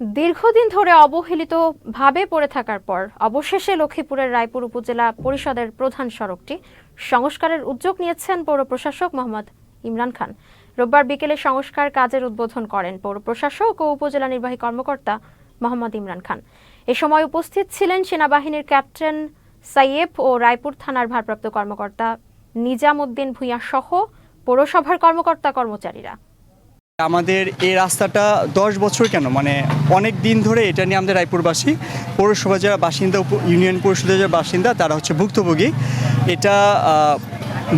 দীর্ঘদিন ধরে অবহেলিতভাবে পড়ে থাকার পর অবশেষে লক্ষ্মীপুরের রায়পুর উপজেলা পরিষদের প্রধান সড়কটি সংস্কারের উদ্যোগ নিয়েছেন পৌর প্রশাসক মোহাম্মদ ইমরান খান। রোববার বিকেলে সংস্কার কাজের উদ্বোধন করেন পৌর প্রশাসক ও উপজেলা নির্বাহী কর্মকর্তা মোহাম্মদ ইমরান খান। এ সময় উপস্থিত ছিলেন সেনাবাহিনীর ক্যাপ্টেন সাইয়েব ও রায়পুর থানার ভারপ্রাপ্ত কর্মকর্তা নিজাম উদ্দিন ভূঁইয়া সহ পৌরসভার কর্মকর্তা কর্মচারীরা। আমাদের এই রাস্তাটা দশ বছর কেন? মানে অনেক দিন ধরে এটা নিয়ে আমাদের রায়পুরবাসী, পৌরসভা যারা বাসিন্দা ইউনিয়ন পরিষদের যারা বাসিন্দা, তারা হচ্ছে ভুক্তভোগী। এটা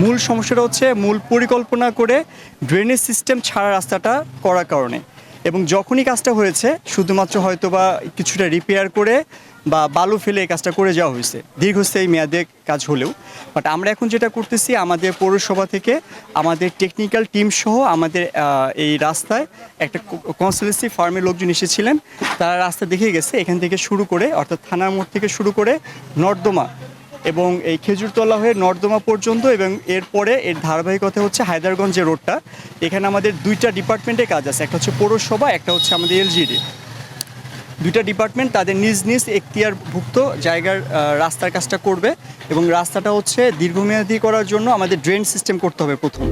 মূল সমস্যাটা হচ্ছে মূল পরিকল্পনা করে ড্রেনেজ সিস্টেম ছাড়া রাস্তাটা করার কারণে। এবং যখনই কাজটা হয়েছে, শুধুমাত্র হয়তো বা কিছুটা রিপেয়ার করে বা বালু ফেলে এই কাজটা করে যাওয়া হয়েছে। দীর্ঘস্থায়ী মেয়াদে কাজ হলেও। বাট আমরা এখন যেটা করতেছি, আমাদের পৌরসভা থেকে আমাদের টেকনিক্যাল টিম সহ আমাদের এই রাস্তায় একটা কনসালটেন্সি ফার্মের লোকজন এসেছিলেন। তারা রাস্তা দেখে গেছে, এখান থেকে শুরু করে, অর্থাৎ থানার মোড় থেকে শুরু করে নর্দমা এবং এই খেজুরতলা হয়ে নর্দমা পর্যন্ত এবং এরপরে এর ধারাবাহিকতা হচ্ছে হায়দারগঞ্জ যে রোডটা এখানে আমাদের দুইটা ডিপার্টমেন্টে কাজ আছে, একটা হচ্ছে পৌরসভা, একটা হচ্ছে আমাদের এলজিডি দুইটা ডিপার্টমেন্ট তাদের নিজ নিজ এখতিয়ারভুক্ত জায়গার রাস্তার কাজটা করবে এবং রাস্তাটা হচ্ছে দীর্ঘমেয়াদী করার জন্য আমাদের ড্রেন সিস্টেম করতে হবে প্রথম।